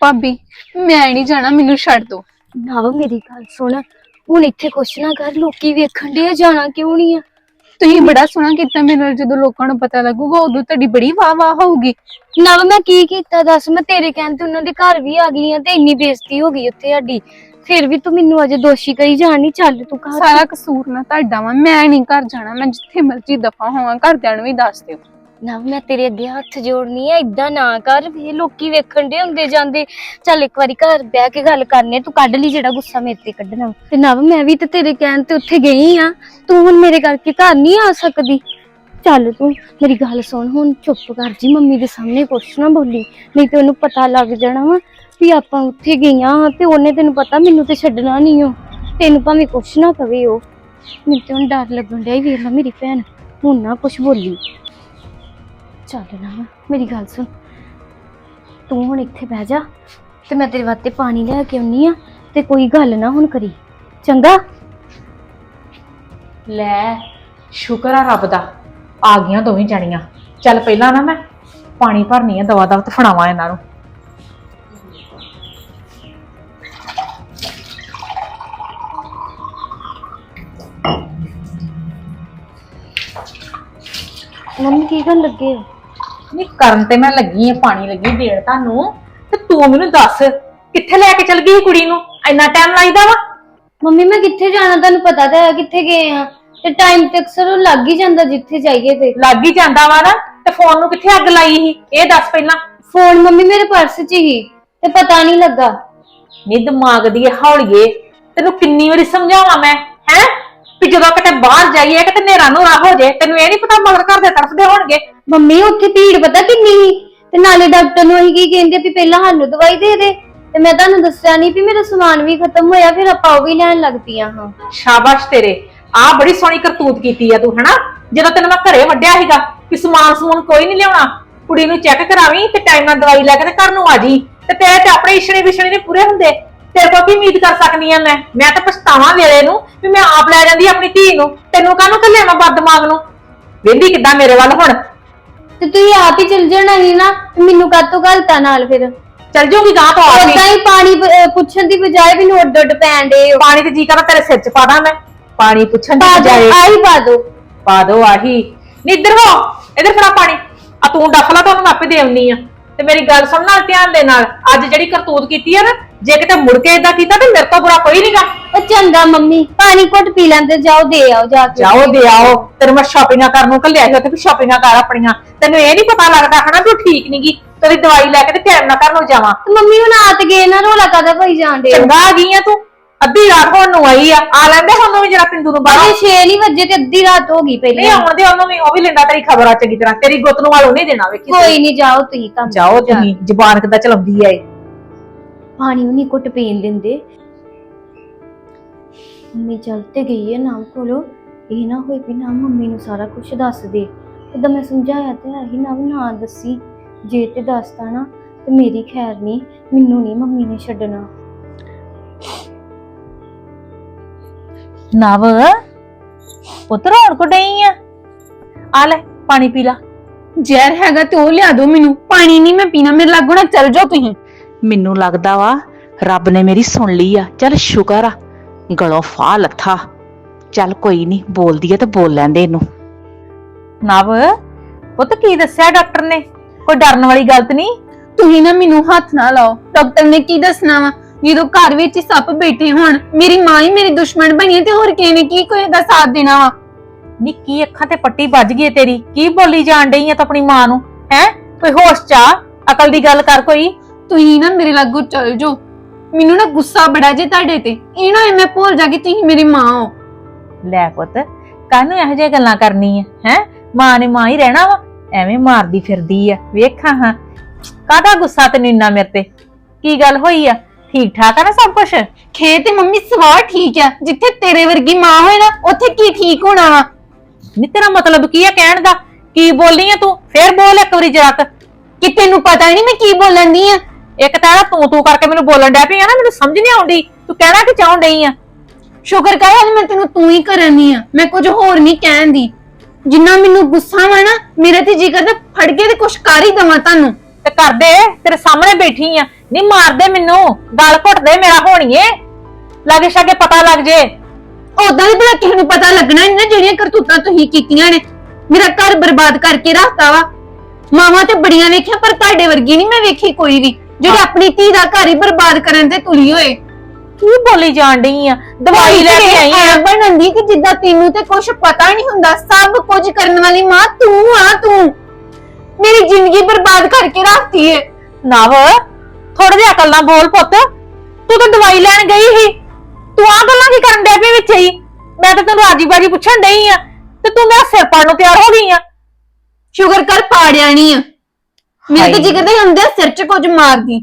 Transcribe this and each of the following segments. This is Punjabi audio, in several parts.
ਭਾਬੀ ਮੈਂ ਨਹੀਂ ਜਾਣਾ ਮੈਨੂੰ ਛੱਡ ਦੋ। ਨਵ ਮੇਰੀ ਗੱਲ ਸੁਣ। ਹੁਣ ਇੱਥੇ ਕੁਛ ਨਾ ਕਰ ਲੋਕੀ ਵੇਖਣ ਦੇ ਜਾਣਾ ਕਿਉਂ ਨਹੀਂ ਆ? ਤੁਸੀਂ ਬੜਾ ਸੋਹਣਾ ਕੀਤਾ ਮੇਰੇ ਨਾਲ ਜਦੋਂ ਲੋਕਾਂ ਨੂੰ ਪਤਾ ਲੱਗੂਗਾ ਉਦੋਂ ਤੁਹਾਡੀ ਬੜੀ ਵਾਹ ਵਾਹ ਹੋਊਗੀ ਨਵ ਮੈਂ ਕੀ ਕੀਤਾ ਦੱਸ? ਮੈਂ ਤੇਰੇ ਕਹਿਣ ਤੇ ਉਹਨਾਂ ਦੇ ਘਰ ਵੀ ਆ ਗਈ ਆ ਤੇ ਇੰਨੀ ਬੇਇੱਜ਼ਤੀ ਹੋ ਗਈ ਉੱਥੇ ਸਾਡੀ। ਫਿਰ ਵੀ ਤੂੰ ਮੈਨੂੰ ਅਜੇ ਦੋਸ਼ੀ ਕਹੀ ਜਾਣੀ ਚੱਲ ਤੂੰ ਘਰ। ਸਾਰਾ ਕਸੂਰ ਨਾ ਤੁਹਾਡਾ ਵਾ ਮੈਂ ਨਹੀਂ ਘਰ ਜਾਣਾ ਮੈਂ ਜਿੱਥੇ ਮਰਜ਼ੀ ਦਫਾ ਹੋਵਾਂ ਘਰਦਿਆਂ ਨੂੰ ਵੀ ਦੱਸ ਦਿਓ। ਨਵ ਮੈਂ ਤੇਰੇ ਅੱਗੇ ਹੱਥ ਜੋੜਨੀ ਆ ਇਦਾਂ ਨਾ ਕਰ ਵੀ ਲੋਕੀ ਵੇਖਣ ਦੇ ਹੁੰਦੇ ਜਾਂਦੇ ਚੱਲ ਇੱਕ ਵਾਰੀ ਘਰ ਬਹਿ ਕੇ ਗੱਲ ਕਰਨੇ ਤੂੰ ਕੱਢ ਲਈ ਜਿਹੜਾ ਗੁੱਸਾ ਮੇਰੇ ਤੇ ਕੱਢਣਾ। ਤੇ ਨਵ ਮੈਂ ਵੀ ਤੇ ਤੇਰੇ ਕਹਿਣ ਤੇ ਉੱਥੇ ਗਈ ਆ ਤੂੰ ਹੁਣ ਮੇਰੇ ਕਰਕੇ ਘਰ ਨਹੀਂ ਆ ਸਕਦੀ। ਚੱਲ ਤੂੰ ਮੇਰੀ ਗੱਲ ਸੁਣ ਹੁਣ ਚੁੱਪ ਕਰ ਜੀ ਮੰਮੀ ਦੇ ਸਾਹਮਣੇ ਕੁਛ ਨਾ ਬੋਲੀ ਨਹੀਂ ਤੇ ਉਹਨੂੰ ਪਤਾ ਲੱਗ ਜਾਣਾ ਵਾ ਵੀ ਆਪਾਂ ਉੱਥੇ ਗਈਆਂ ਤੇ ਉਹਨੇ ਤੈਨੂੰ ਪਤਾ ਮੈਨੂੰ ਤੇ ਛੱਡਣਾ ਨਹੀਂ ਓ ਤੈਨੂੰ ਭਾਵੇਂ ਕੁਛ ਨਾ ਕਵੇ ਉਹ। ਮੈਨੂੰ ਤੇ ਹੁਣ ਡਰ ਲੱਗਣ ਡਿਆ ਈ, ਵੇਖ ਲਾ ਮੇਰੀ ਭੈਣ ਹੁਣ ਨਾ ਕੁਛ ਬੋਲੀ। ਚੱਲ ਨਾ ਮੇਰੀ ਗੱਲ ਸੁਣ। ਤੂੰ ਹੁਣ ਇੱਥੇ ਬਹਿ ਜਾ ਤੇ ਮੈਂ ਤੇਰੇ ਵਾਸਤੇ ਪਾਣੀ ਲੈ ਕੇ ਆਉਣੀ ਆ ਤੇ ਕੋਈ ਗੱਲ ਨਾ ਹੁਣ ਕਰੀ। ਚੰਗਾ? ਲੈ ਸ਼ੁਕਰ ਆ ਰੱਬ ਦਾ। ਆ ਗਈਆਂ ਦੋਵੇਂ ਜਣੀਆਂ। ਚੱਲ ਪਹਿਲਾਂ ਨਾ ਮੈਂ ਪਾਣੀ ਭਰਨੀ ਆ ਦਵਾ ਦਵਾ ਤੇ ਫੜਾਵਾਂ ਇਹਨਾਂ ਨੂੰ। ਮੰਮੀ ਕੀ ਕਰਨ ਲੱਗੇ ਹੋ? ਨਹੀਂ ਕਰਨ ਤੇ ਮੈਂ ਲੱਗੀ ਆ ਪਾਣੀ ਲੱਗੀ ਦੇਣ ਤੁਹਾਨੂੰ। ਤੇ ਤੂੰ ਮੈਨੂੰ ਦੱਸ ਕਿੱਥੇ ਲੈ ਕੇ ਚਲ ਗਈ ਕੁੜੀ ਨੂੰ? ਇੰਨਾ ਟਾਈਮ ਲੱਗਦਾ ਵਾ? ਮੰਮੀ ਮੈਂ ਕਿੱਥੇ ਜਾਣਾ? ਤੁਹਾਨੂੰ ਪਤਾ ਤਾਂ ਹੈ ਕਿੱਥੇ ਗਏ ਆ। ਤੇ ਟਾਈਮ ਤੇ ਅਕਸਰ ਉਹ ਲੱਗ ਹੀ ਜਾਂਦਾ ਜਿੱਥੇ ਜਾਈਏ ਤੇ। ਲੱਗ ਹੀ ਜਾਂਦਾ ਵਾ ਨਾ। ਤੇ ਫੋਨ ਨੂੰ ਕਿੱਥੇ ਅੱਗ ਲਾਈ ਸੀ? ਇਹ ਦੱਸ ਪਹਿਲਾਂ। ਫੋਨ ਮੰਮੀ ਮੇਰੇ ਪਰਸ 'ਚ ਹੀ। ਤੇ ਪਤਾ ਨਹੀਂ ਲੱਗਾ। ਨੀ ਦਿਮਾਗ ਦੀ ਹੌਲੀਏ ਤੈਨੂੰ ਕਿੰਨੀ ਵਾਰੀ ਸਮਝਾਵਾਂ ਮੈਂ ਹੈ? ਵੀ ਜਦੋਂ ਕਿਤੇ ਬਾਹਰ ਜਾਈਏ ਕਿਤੇ ਨੇਰਾ ਨੂਰਾ ਹੋ ਜੇ ਤੈਨੂੰ ਇਹ ਨਹੀਂ ਪਤਾ ਮਗਰ ਘਰ ਦੇ ਤਰਫਦੇ ਹੋਣਗੇ। ਮੰਮੀ, ਉੱਥੇ ਭੀੜ ਪਤਾ ਕਿੰਨੀ ਸੀ? ਤੇ ਨਾਲੇ ਡਾਕਟਰ ਨੂੰ ਅਸੀਂ ਕੀ ਕਹਿੰਦੇ ਵੀ ਪਹਿਲਾਂ ਸਾਨੂੰ ਦਵਾਈ ਦੇ ਦੇ। ਤੇ ਮੈਂ ਤੁਹਾਨੂੰ ਦੱਸਿਆ ਨਹੀਂ ਵੀ ਮੇਰਾ ਸਮਾਨ ਵੀ ਖਤਮ ਹੋਇਆ, ਫਿਰ ਆਪਾਂ ਉਹ ਵੀ ਲੈਣ ਲੱਗ ਪਈਆਂ ਹਾਂ। ਸ਼ਾਬਾਸ਼ ਤੇਰੇ। ਆ ਬੜੀ ਸੋਹਣੀ ਕਰਤੂਤ ਕੀਤੀ ਆ ਤੂੰ, ਹਨਾ? ਜਦੋਂ ਤੈਨੂੰ ਮੈਂ ਘਰੇ ਵੱਡਿਆ ਸੀਗਾ ਕਿ ਸਮਾਨ ਸਮੂਨ ਕੋਈ ਨਹੀਂ ਲਿਆਉਣਾ, ਕੁੜੀ ਨੂੰ ਚੈੱਕ ਕਰਾਵੀਂ ਤੇ ਟਾਈਮ ਨਾਲ ਦਵਾਈ ਲੈ ਕੇ ਤੇ ਘਰ ਨੂੰ ਆ ਜੀ। ਤੇ ਤੇਰੇ ਤੇ ਆਪਣੇ ਇਸ਼ੜੇ ਵਿਸ਼ੜੇ ਨਹੀਂ ਪੂਰੇ ਹੁੰਦੇ। ਤੇਰੇ ਕੋਲ ਕੀ ਉਮੀਦ ਕਰ ਸਕਦੀ ਆ ਮੈਂ? ਮੈਂ ਤਾਂ ਪਛਤਾਵਾਂ ਵੇਲੇ ਨੂੰ ਵੀ ਮੈਂ ਆਪ ਲੈ ਜਾਂਦੀ ਆਪਣੀ ਧੀ ਨੂੰ। ਤੈਨੂੰ ਕਾਹਨੂੰ ਕੱਲਿਆ ਮੈਂ ਬਦ ਦਿਮਾਗ ਨੂੰ? ਵੇਂਦੀ ਕਿੱਦਾਂ ਮੇਰੇ ਵੱਲ ਹੁਣ? ਤੇ ਤੁਸੀਂ ਆਪ ਹੀ ਚਲ ਜਾਣਾ ਸੀ ਨਾ ਤੇ ਮੈਨੂੰ ਕਾਤੋਂ ਘਲਤਾ ਨਾਲ ਫਿਰ? ਚੱਲ ਜੂਗੀ ਗਾਂ ਤੋਂ ਆ ਓਦਾਂ ਹੀ ਪਾਣੀ ਪ- ਅਹ ਪੁੱਛਣ ਦੀ ਬਜਾਏ ਮੈਨੂੰ ਉੱਡ ਉੱਡ ਪੈਣ ਦੇ ਪਾਣੀ ਤੇ ਜੀ ਕਰਾਂ ਤੇਰੇ ਸਿਰ ਚ ਪਾ ਦਾਂ ਮੈਂ। ਪਾਣੀ ਪੁੱਛਣ ਦੋ ਬਜਾਏ। ਆਹੀ ਪਾ ਦੋ। ਪਾ ਦੋ ਆਹੀ। ਨੀ ਇੱਧਰ ਹੋ ਇੱਧਰ ਫੜਾ ਪਾਣੀ। ਆ ਤੂੰ ਡੱਫ ਲਾ ਤੁਹਾਨੂੰ ਮੈਂ ਆਪੇ ਦੇ ਆਉਣੀ ਆ। ਤੇ ਮੇਰੀ ਗੱਲ ਸੁਣ ਨਾਲ ਧਿਆਨ ਦੇ ਨਾਲ। ਅੱਜ ਜਿਹੜੀ ਕਰਤੂਤ ਕੀਤੀ ਆ ਨਾ ਜੇ ਕਿਤੇ ਮੁੜ ਕੇ ਇਦਾਂ ਕੀਤਾ ਤੇ ਮੇਰੇ ਤੋਂ ਬੁਰਾ ਕੋਈ ਨਹੀਂਗਾ ਉਹ ਚੰਗਾ ਮੰਮੀ ਪਾਣੀ ਘੁੱਟ ਪੀ ਲੈਂਦੇ ਜਾਓ ਦੇ ਆਓ ਜਾ ਕੇ। ਜਾਓ ਦੇ ਆਓ। ਤੈਨੂੰ ਮੈਂ ਸ਼ਾਪਿੰਗਾਂ ਕਰਨ ਨੂੰ ਕੱਲਿਆ ਸੀ ਉੱਥੇ ਵੀ ਸ਼ਾਪਿੰਗਾਂ ਕਰ ਆਪਣੀਆਂ। ਤੈਨੂੰ ਇਹ ਨਹੀਂ ਪਤਾ ਲੱਗਦਾ ਹਨਾ ਤੂੰ ਠੀਕ ਨਹੀਂਗੀ ਤੇਰੀ ਦਵਾਈ ਲੈ ਕੇ ਤੇ ਟਾਈਮ ਨਾਲ ਘਰ ਨੂੰ ਜਾਵਾਂ। ਤੇ ਮੰਮੀ ਹੁਣ ਆਤ ਗਏ ਨਾ ਰੋਲਾ ਕਾਦਾ ਪਈ ਜਾਂਦੇ ਚੰਗਾ ਆ ਗਈ ਆ ਤੂੰ। ਅੱਧੀ ਰਾਤ ਹੋਣ ਨੂੰ ਆਈ ਆ। ਆ ਲੈਂਦੇ ਹੁਣ ਵੀ ਜਰਾ ਪਿੰਦੂ ਨੂੰ ਬਾਹਰ। ਅਜੇ 6 ਨਹੀਂ ਵਜੇ ਤੇ ਅੱਧੀ ਰਾਤ ਹੋ ਗਈ ਨਹੀਂ ਪਹਿਲੇ ਆਉਣ ਦੇ ਉਹਨੂੰ ਵੀ ਉਹ ਵੀ ਲੈਂਦਾ ਤੇਰੀ ਖਬਰ ਆ ਚੰਗੀ ਤਰ੍ਹਾਂ। ਤੇਰੀ ਗੁੱਤ ਨੂੰ ਵਾਲੋ ਨਹੀਂ ਦੇਣਾ ਵੇਖੀ ਕੋਈ ਨਹੀਂ ਜਾਓ ਤੁਸੀਂ ਕੰਮ ਜਾਓ ਤੁਸੀਂ। ਜ਼ੁਬਾਨ ਕਿੱਦਾਂ ਚਲਾਉਂਦੀ ਆ ਇਹ। ਪਾਣੀ ਵੀ ਨਹੀਂ ਘੁੱਟ ਪੀਣ ਦਿੰਦੇ। ਮੰਮੀ ਚੱਲ ਤੇ ਗਈ ਹੈ ਨਾਮ ਕੋਲੋਂ। ਇਹ ਨਾ ਹੋਏ ਵੀ ਨਾ ਮੰਮੀ ਨੂੰ ਸਾਰਾ ਕੁਝ ਦੱਸ ਦੇ। ਉਦੋਂ ਮੈਂ ਸਮਝਾਇਆ ਤੇ ਹੈ ਨਾ ਨਾ ਦੱਸੀ। ਜੇ ਤੇ ਦੱਸਦਾ ਨਾ ਤੇ ਮੇਰੀ ਖੈਰ ਨਹੀਂ, ਮੈਨੂੰ ਨਹੀਂ ਮੰਮੀ ਨੇ ਛੱਡਣਾ। ਨਵ, ਪੁੱਤਰ ਹੋਰ ਕੋ ਡਈ ਆ? ਆ ਲੈ, ਪਾਣੀ ਪੀ ਲਾ। ਜ਼ਹਿਰ ਹੈਗਾ ਤੇ ਉਹ ਲਿਆ ਦਿਓ ਮੈਨੂੰ। ਪਾਣੀ ਨਹੀਂ ਮੈਂ ਪੀਣਾ, ਮੇਰੇ ਲਾਗੋਂ ਨਾ ਚੱਲ ਜਾਓ ਤੁਸੀਂ। ਮੈਨੂੰ ਲੱਗਦਾ ਵਾ ਰੱਬ ਨੇ ਮੇਰੀ ਸੁਣ ਲਈ ਆ। ਚੱਲ ਸ਼ੁਕਰ ਆ ਗਲੋਂ ਫਾਹ ਲੱਥਾ। ਚੱਲ ਕੋਈ ਨਹੀਂ ਬੋਲਦੀ ਆ ਤੇ ਬੋਲ ਲੈਂਦੇ ਇਹਨੂੰ। ਨਵ ਪੁੱਤ ਕੀ ਦੱਸਿਆ ਡਾਕਟਰ ਨੇ? ਕੋਈ ਡਰਨ ਵਾਲੀ ਗੱਲ ਤੇ ਨਹੀਂ? ਤੁਸੀਂ ਨਾ ਮੈਨੂੰ ਹੱਥ ਨਾ ਲਾਓ। ਡਾਕਟਰ ਨੇ ਕੀ ਦੱਸਣਾ ਵਾ? ਜਦੋਂ ਘਰ ਵਿੱਚ ਹੀ ਸੱਪ ਬੈਠੇ ਹੋਣ ਮੇਰੀ ਮਾਂ ਹੀ ਮੇਰੀ ਦੁਸ਼ਮਣ ਬਣੀ ਹੈ ਤੇ ਹੋਰ ਕਿਸੇ ਨੇ ਕੀ ਕੋਈ ਦਾ ਸਾਥ ਦੇਣਾ ਵਾ? ਨਿੱਕੀ ਅੱਖਾਂ ਤੇ ਪੱਟੀ ਵੱਜ ਗਈ ਹੈ ਤੇਰੀ? ਕੀ ਬੋਲੀ ਜਾਣ ਡਈ ਆ ਤੂੰ ਆਪਣੀ ਮਾਂ ਨੂੰ? ਹੈ? ਕੋਈ ਹੋਸ਼ ਚ ਆ? ਅਕਲ ਦੀ ਗੱਲ ਕਰ ਕੋਈ। ਤੁਸੀਂ ਨਾ ਮੇਰੇ ਲਾਗੋਂ ਚੱਲ ਜਾਓ। ਮੈਨੂੰ ਨਾ ਗੁੱਸਾ ਬੜਾ ਜੇ ਤੁਹਾਡੇ ਤੇ। ਇਹ ਨਾ ਹੋਏ ਮੈਂ ਭੁੱਲ ਜਾ ਕਿ ਤੁਸੀਂ ਮੇਰੀ ਮਾਂ ਹੋ। ਲੈ ਪੁੱਤ ਕਾਹਨੂੰ ਇਹੋ ਜਿਹੀਆਂ ਗੱਲਾਂ ਕਰਨੀ ਆ ਹੈ? ਮਾਂ ਨੇ ਮਾਂ ਹੀ ਰਹਿਣਾ ਵਾ। ਐਵੇਂ ਮਾਰਦੀ ਫਿਰਦੀ ਆ। ਵੇਖਾਂ ਹਾਂ। ਕਾਹਦਾ ਗੁੱਸਾ ਤੈਨੂੰ ਇੰਨਾ ਮੇਰੇ ਤੇ? ਕੀ ਗੱਲ ਹੋਈ ਆ? ਠੀਕ ਠਾਕ ਆ ਨਾ ਸਭ ਕੁਝ ਖੇ ਤੇ ਮੰਮੀ ਸਵਾਰ ਠੀਕ ਆ। ਜਿੱਥੇ ਤੇਰੇ ਵਰਗੀ ਮਾਂ ਹੋਏ ਨਾ ਉੱਥੇ ਕੀ ਠੀਕ ਹੋਣਾ ਵਾ? ਨੀ ਤੇਰਾ ਮਤਲਬ ਕੀ ਆ ਕਹਿਣ ਦਾ? ਕੀ ਬੋਲੀ ਆ ਤੂੰ? ਫੇਰ ਬੋਲ ਇੱਕ ਵਾਰੀ ਜਰਾ ਕੁ। ਕਿ ਤੈਨੂੰ ਪਤਾ ਨਹੀਂ ਮੈਂ ਕੀ ਬੋਲਣ ਦੀ ਆ। ਇੱਕ ਤਾਂ ਇਹਦਾ ਤੂੰ ਤੂੰ ਕਰਕੇ ਮੈਨੂੰ ਬੋਲਣ ਡਿਆ ਪਈ ਆ ਨਾ ਮੈਨੂੰ ਸਮਝ ਨਹੀਂ ਆਉਂਦੀ। ਤੂੰ ਕਹਿਣਾ ਕੀ ਚਾਹੁੰ ਡਈ ਆ? ਸ਼ੁਕਰ ਕਰ ਅੱਜ ਮੈਂ ਤੈਨੂੰ ਤੂੰ ਹੀ ਕਰਨੀ ਆ। ਮੈਂ ਕੁਝ ਹੋਰ ਨਹੀਂ ਕਹਿੰਦੀ ਜਿੰਨਾ ਮੈਨੂੰ ਗੁੱਸਾ ਵਾ ਨਾ ਮੇਰੇ ਤੇ ਜੀ ਕਰਦਾ ਫੜ ਕੇ ਤੇ ਕੁਛ ਕਰ ਹੀ ਦਵਾਂ ਤੁਹਾਨੂੰ। ਤੇ ਕਰਦੇ ਤੇਰੇ ਸਾਹਮਣੇ ਬੈਠੀ ਆ। ਨਹੀਂ ਮਾਰਦੇ ਮੈਨੂੰ ਗਲ ਘੁੱਟਦੇ ਮੇਰਾ ਹੋਣੀਏ। ਲਾਗੇ ਛਾਗੇ ਪਤਾ ਲੱਗ ਜੇ। ਉਦਾਂ ਵੀ ਭਲਾ ਕਿਸੇ ਨੂੰ ਪਤਾ ਲੱਗਣਾ ਨਹੀਂ ਨਾ ਜਿਹੜੀਆਂ ਕਰਤੂਤਾਂ ਤੁਸੀਂ ਕੀਤੀਆਂ ਨੇ। ਮੇਰਾ ਘਰ ਬਰਬਾਦ ਕਰਕੇ ਰੱਖਤਾ ਵਾ। ਮਾਵਾਂ ਤੇ ਬੜੀਆਂ ਵੇਖੀਆਂ ਪਰ ਤੁਹਾਡੇ ਵਰਗੀ ਨਹੀਂ ਮੈਂ ਵੇਖੀ ਕੋਈ ਵੀ। ਜਿਹੜੀ ਆਪਣੀ ਧੀ ਦਾ ਘਰ ਹੀ ਬਰਬਾਦ ਕਰਨ ਤੇ ਤੁਲੀ ਹੋਏ। ਕੀ ਬੋਲੀ ਜਾਣ ਡਈ ਆ? ਦਵਾਈ ਲੈ ਕੇ ਆਈ ਆ। ਬਣਨ ਦੀ ਕਿ ਜਿੱਦਾਂ ਤੈਨੂੰ ਤੇ ਕੁਝ ਪਤਾ ਨਹੀਂ ਹੁੰਦਾ ਸਭ ਕੁਝ ਕਰਨ ਵਾਲੀ ਮਾਂ ਤੂੰ ਆ ਤੂੰ। ਮੇਰੀ ਜ਼ਿੰਦਗੀ ਬਰਬਾਦ ਕਰਕੇ ਰੱਖਤੀ ਏ। ਨਵ ਥੋੜਾ ਜਿਹਾ ਅਕਲ ਨਾਲ ਬੋਲ ਪੁੱਤ। ਤੂੰ ਤਾਂ ਦਵਾਈ ਲੈਣ ਗਈ ਸੀ। ਤੂੰ ਆ ਗੱਲਾਂ ਕੀ ਕਰਨ ਡੈ ਪਈ ਵਿੱਚ ਹੀ? ਮੈਂ ਤਾਂ ਤੈਨੂੰ ਆਜੀ ਬਾਜੀ ਪੁੱਛਣ ਡਈ ਆ। ਤੇ ਤੂੰ ਮੇਰਾ ਸਿਰ ਪਾੜ ਨੂੰ ਤਿਆਰ ਹੋ ਗਈ ਆ। ਸ਼ੁਗਰ ਕਰ ਪਾੜਿਆ ਨਹੀਂ ਆ। ਮੇਰੇ ਤੇ ਹਾਏ। ਜਿਗਰ ਦੇ ਹੁੰਦੇ ਸਿਰ 'ਚ ਕੁਝ ਮਾਰਦੀ।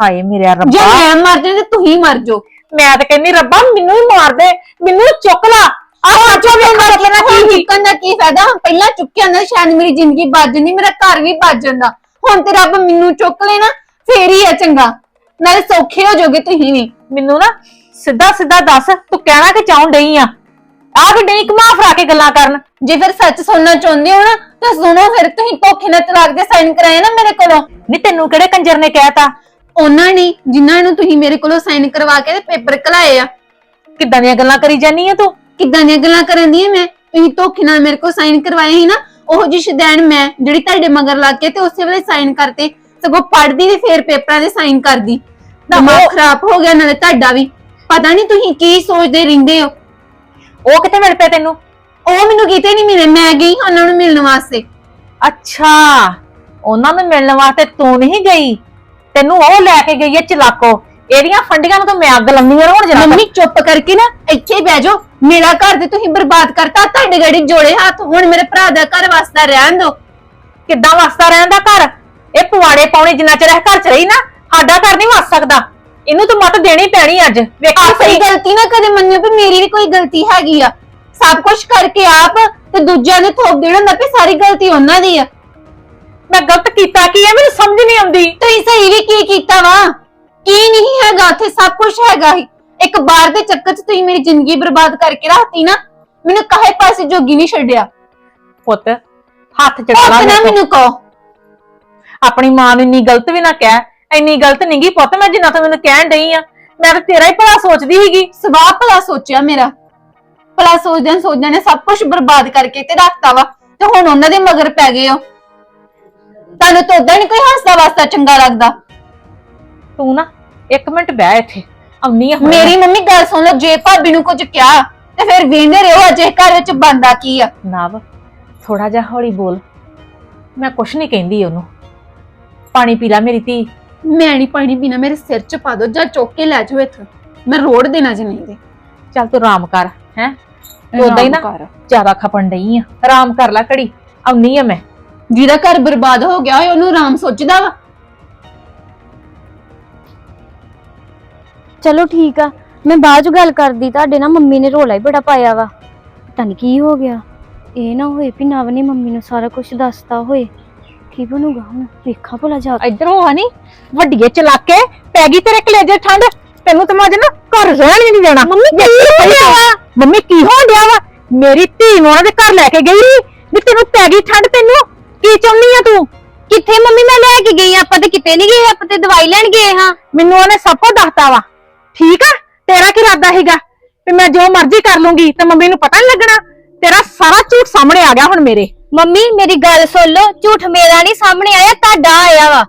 ਹਾਏ ਮੇਰੇ ਜੇ ਰੱਬਾ ਮੈਂ ਮਰ ਜਾਵਾਂ ਤੇ ਤੂੰ ਹੀ ਮਰ ਜਾਓ। ਮੈਂ ਤਾਂ ਕਹਿੰਦੀ ਰੱਬਾ ਮੈਨੂੰ ਹੀ ਮਾਰ ਦੇ ਮੈਨੂੰ ਚੁੱਕ ਲਾ। ਆ ਸੱਚੋ ਵੀ ਅੰਦਰ ਲੈਣਾ ਕੀ ਹੁਣ ਸੀ? ਚੁੱਕਣ ਦਾ ਕੀ ਫਾਇਦਾ? ਪਹਿਲਾਂ ਚੁੱਕਿਆ ਨਾ ਸ਼ਾਇਦ ਮੇਰੀ ਜ਼ਿੰਦਗੀ ਬਚ ਜਾਂਦੀ ਮੇਰਾ ਘਰ ਵੀ ਬਚ ਜਾਂਦਾ। ਹੁਣ ਤੇ ਰੱਬ ਮੈਨੂੰ ਚੁੱਕ ਲੈਣਾ ਫੇਰ ਹੀ ਆ ਚੰਗਾ। ਨਾਲੇ ਸੌਖੇ ਹੋ ਜਾਓਗੇ ਤੁਸੀਂ ਵੀ। ਮੈਨੂੰ ਨਾ ਸਿੱਧਾ ਸਿੱਧਾ ਦੱਸ ਤੂੰ ਕਹਿਣਾ ਕਿ ਚਾਹੁੰ ਡਈ ਆ? ਆ ਵੀ ਡਈ ਕਮਾ ਫਰਾ ਕੇ ਗੱਲਾਂ ਕਰਨ। ਜੇ ਫਿਰ ਸੱਚ ਸੁਣਨਾ ਚਾਹੁੰਦੇ ਹੋ ਨਾ ਤਾਂ ਸੁਣੋ ਫਿਰ ਤੁਸੀਂ ਧੋਖੇ ਨਾਲ ਤਲਾਕ ਦੇ ਸਾਈਨ ਕਰਾਏ ਨਾ ਮੇਰੇ ਕੋਲੋਂ। ਨਹੀਂ ਤੈਨੂੰ ਕਿਹੜੇ ਕੰਜਰ ਨੇ ਕਹਿਤਾ? ਉਹਨਾਂ ਨੇ ਜਿਨ੍ਹਾਂ ਨੂੰ ਤੁਸੀਂ ਮੇਰੇ ਕੋਲੋਂ ਸਾਈਨ ਕਰਵਾ ਕੇ ਤੇ ਪੇਪਰ ਕਲਾਏ ਆ। ਕਿੱਦਾਂ ਦੀਆਂ ਗੱਲਾਂ ਕਰੀ ਜਾਨੀ ਆ ਤੂੰ? ਕਿੱਦਾਂ ਦੀਆਂ ਗੱਲਾਂ ਕਰਨ ਦੀ ਮੈਂ? ਤੁਸੀਂ ਧੋਖੇ ਨਾਲ ਮੇਰੇ ਕੋਲ ਸਾਈਨ ਕਰਵਾਏ ਸੀ ਨਾ ਉਹ ਜੀ ਸ਼ਦੈਣ ਮੈਂ ਜਿਹੜੀ ਤੁਹਾਡੇ ਮਗਰ ਲੱਗ ਕੇ ਤੇ ਉਸੇ ਵੇਲੇ ਸਾਈਨ ਕਰਤੇ। ਸਗੋਂ ਪੜਦੀ ਤੇ ਫੇਰ ਪੇਪਰਾਂ ਦੇ ਸਾਈਨ ਕਰਦੀ। ਦਿਮਾਗ ਖਰਾਬ ਹੋ ਗਿਆ ਨਾਲੇ ਤੁਹਾਡਾ ਵੀ। ਪਤਾ ਨਹੀਂ ਤੁਸੀਂ ਕੀ ਸੋਚਦੇ ਰਹਿੰਦੇ ਹੋ। ਉਹ ਕਿੱਥੇ ਮਿਲ ਪਏ ਤੈਨੂੰ? ਉਹ ਮੈਨੂੰ ਕਿਤੇ ਨਹੀਂ ਮਿਲੇ ਮੈਂ ਗਈ ਉਹਨਾਂ ਨੂੰ ਮਿਲਣ ਵਾਸਤੇ। ਅੱਛਾ ਉਹਨਾਂ ਨੂੰ ਮਿਲਣ ਵਾਸਤੇ ਤੂੰ ਨਹੀਂ ਗਈ? ਤੈਨੂੰ ਉਹ ਲੈ ਕੇ ਗਈ ਹੈ ਚਲਾਕੋ। ਇਹਦੀਆਂ ਫੰਡੀਆਂ ਨੂੰ ਤਾਂ ਮੈਂ ਅੱਗ ਲੰਮੀ ਆ ਹੁਣ ਜਰਾ। ਮੰਮੀ ਚੁੱਪ ਕਰਕੇ ਨਾ ਇੱਥੇ ਹੀ ਬਹਿ ਜਾਓ। ਮੇਰਾ ਘਰ ਤੇ ਤੁਸੀਂ ਬਰਬਾਦ ਕਰਤਾ ਤੁਹਾਡੇ ਗੜੀ ਜੋੜੇ ਹੱਥ। ਹੁਣ ਮੇਰੇ ਭਰਾ ਦਾ ਘਰ ਵਸਦਾ ਰਹਿਣ ਦਿਓ। ਕਿੱਦਾਂ ਵਸਦਾ ਰਹਿੰਦਾ ਘਰ? ਇਹ ਪੁਆੜੇ ਪਾਉਣੇ ਜਿੰਨਾ ਚਿਰ ਇਹ ਘਰ ਚ ਰਹੀ ਨਾ ਸਾਡਾ ਘਰ ਨਹੀਂ ਵਸ ਸਕਦਾ। ਇਹਨੂੰ ਤਾਂ ਮਤ ਦੇਣੀ ਪੈਣੀ ਅੱਜ। ਵੇਖੀ ਆਪਣੀ ਸਹੀ। ਗਲਤੀ ਨਾ ਕਦੇ ਮੰਨਿਓ ਵੀ ਮੇਰੀ ਵੀ ਕੋਈ ਗਲਤੀ ਹੈਗੀ ਆ। ਸਭ ਕੁਝ ਕਰਕੇ ਆਪ ਤੇ ਦੂਜਿਆਂ ਨੇ ਥੋਪ ਦੇਣਾ ਹੁੰਦਾ ਵੀ ਸਾਰੀ ਗਲਤੀ ਉਹਨਾਂ ਦੀ ਆ। ਮੈਂ ਗਲਤ ਕੀਤਾ ਕੀ ਹੈ ਮੈਨੂੰ ਸਮਝ ਨਹੀਂ ਆਉਂਦੀ। ਤੁਸੀਂ ਸਹੀ ਵੀ ਕੀ ਕੀਤਾ ਵਾ? ਕੀ ਨਹੀਂ ਹੈਗਾ? ਉੱਥੇ ਸਭ ਕੁਝ ਹੈਗਾ ਹੀ ਇੱਕ ਬਾਰ ਦੇ ਚੱਕਰ 'ਚ ਤੁਸੀਂ ਮੇਰੀ ਜ਼ਿੰਦਗੀ ਬਰਬਾਦ ਕਰਕੇ ਰੱਖਤੀ ਨਾ ਮੈਨੂੰ ਕਾਹੇ ਪਾਸੇ ਜੋਗੀ ਨਹੀਂ ਛੱਡਿਆ। ਪੁੱਤ ਹੱਥ ਚੜਾ ਨਾ ਤੋਂ। ਮੈਨੂੰ ਕਹੋ। ਆਪਣੀ ਮਾਂ ਨੂੰ ਇੰਨੀ ਗਲਤ ਵੀ ਨਾ ਕਹਿ। ਇੰਨੀ ਗਲਤ ਨਹੀਂਗੀ ਪੁੱਤ ਮੈਂ ਜਿੰਨਾ ਤੂੰ ਮੈਨੂੰ ਕਹਿਣ ਡਈ ਆ। ਮੈਂ ਤਾਂ ਤੇਰਾ ਹੀ ਭਲਾ ਸੋਚਦੀ ਸੀਗੀ। ਸਵਾਹ ਭਲਾ ਸੋਚਿਆ ਮੇਰਾ। ਭਲਾ ਸੋਚਦਿਆਂ ਸੋਚਦਿਆਂ ਨੇ ਸਭ ਕੁਝ ਬਰਬਾਦ ਕਰਕੇ ਤੇ ਰੱਖਤਾ ਵਾ ਤੇ ਹੁਣ ਉਹਨਾਂ ਦੇ ਮਗਰ ਪੈ ਗਏ ਹੋ ਤੁਹਾਨੂੰ ਤਾਂ ਉਦਾਂ ਨਹੀਂ ਕੋਈ ਹੱਸਦਾ ਵਾਸਤਾ ਚੰਗਾ ਲੱਗਦਾ। ਤੂੰ ਨਾ ਇੱਕ ਮਿੰਟ ਬਹਿ ਇੱਥੇ ਆਉਣੀ ਆ ਹੁਣੇ। ਮੇਰੀ ਮੰਮੀ ਗੱਲ ਸੁਣ ਲਓ ਜੇ ਭਾਬੀ ਨੂੰ ਕੁਝ ਕਿਹਾ ਤੇ ਫਿਰ ਵੇਂਦੇ ਰਹੋ ਅਜੇ ਘਰ ਵਿੱਚ ਬੰਦਾ ਕੀ ਆ। ਨਵ ਥੋੜਾ ਜਿਹਾ ਹੌਲੀ ਬੋਲ। ਮੈਂ ਕੁਛ ਨਹੀਂ ਕਹਿੰਦੀ ਉਹਨੂੰ। ਪਾਣੀ ਪੀ ਲੈ ਮੇਰੀ ਧੀ। ਮੈਂ ਨਹੀਂ ਪਾਣੀ ਪੀਣਾ ਮੇਰੇ ਸਿਰ 'ਚ ਪਾ ਦੋ ਜਾਂ ਚੁੱਕ ਕੇ ਲੈ ਜਾਓ ਇੱਥੋਂ। ਮੈਂ ਰੋੜ ਦੇਣਾ ਜੇ ਨਹੀਂ ਤੇ। ਚੱਲ ਤੂੰ ਆਰਾਮ ਕਰ ਹੈ? ਉਦਾਂ ਹੀ ਨਾ ਆਰਾਮ ਕਰ। ਜ਼ਿਆਦਾ ਖਪਣ ਡਈ ਆ। ਆਰਾਮ ਕਰ ਲੈ ਘੜੀ ਆਉਣੀ ਆ ਮੈਂ। ਜਿਹਦਾ ਘਰ ਬਰਬਾਦ ਹੋ ਗਿਆ ਹੋਏ ਉਹਨੂੰ ਆਰਾਮ ਸੋਚਦਾ ਵਾ। ਚਲੋ ਠੀਕ ਆ ਮੈਂ ਬਾਅਦ ਚ ਗੱਲ ਕਰਦੀ ਤੁਹਾਡੇ ਨਾਲ ਮੰਮੀ ਨੇ ਰੋਲਾ ਹੀ ਬੜਾ ਪਾਇਆ ਵਾ। ਪਤਾ ਨਹੀਂ ਕੀ ਹੋ ਗਿਆ ਇਹ ਨਾ ਹੋਏ ਵੀ ਨਵ ਨੇ ਮੰਮੀ ਨੂੰ ਸਾਰਾ ਕੁਝ ਦੱਸਤਾ ਹੋਏ। ਕੀ ਬਣੂਗਾ ਹੁਣ? ਵੇਖਾਂ ਭਲਾ ਜਾ ਕੇ। ਇੱਧਰ ਹੋ ਹਨੀ ਵੱਡੀਏ ਚਲਾਕੇ ਪੈ ਗਈ ਤੇਰੇ ਕਲੇਜੇ ਠੰਡ ਤੈਨੂੰ ਤਾਂ ਮੈਂ ਅੱਜ ਨਾ ਘਰ ਰਹਿਣ ਵੀ ਨਹੀਂ ਦੇਣਾ। ਮੰਮੀ ਕੀ ਹੋ ਗਿਆ ਮੰਮੀ ਕੀ ਹੋਣ ਡਿਆ ਵਾ? ਮੇਰੀ ਧੀ ਨੂੰ ਉਹਨਾਂ ਦੇ ਘਰ ਲੈ ਕੇ ਗਈ ਵੀ ਤੈਨੂੰ ਪੈ ਗਈ ਠੰਡ ਤੈਨੂੰ? ਕੀ ਚਾਹੁੰਦੀ ਆ ਤੂੰ? ਕਿੱਥੇ ਮੰਮੀ ਮੈਂ ਲੈ ਕੇ ਗਈ ਆਪਾਂ ਤੇ ਕਿਤੇ ਨਹੀਂ ਗਏ ਆਪਾਂ ਤੇ ਦਵਾਈ ਲੈਣ ਗਏ ਹਾਂ। ਮੈਨੂੰ ਉਹਨੇ ਸਭ ਕੁਝ ਦੱਸਤਾ ਵਾ। ਠੀਕ ਆ? ਤੇਰਾ ਕੀ ਇਰਾਦਾ ਹੈਗਾ ਵੀ ਮੈਂ ਜੋ ਮਰਜ਼ੀ ਕਰ ਲੂੰਗੀ ਤੇ ਮੰਮੀ ਨੂੰ ਪਤਾ ਨਹੀਂ ਲੱਗਣਾ? ਤੇਰਾ ਸਾਰਾ ਝੂਠ ਸਾਹਮਣੇ ਆ ਗਿਆ ਹੁਣ ਮੇਰੇ। ਮੰਮੀ ਮੇਰੀ ਗੱਲ ਸੁਣ ਲਓ ਝੂਠ ਮੇਰਾ ਨਹੀਂ ਸਾਹਮਣੇ ਆਇਆ ਤੁਹਾਡਾ ਆਇਆ ਵਾ।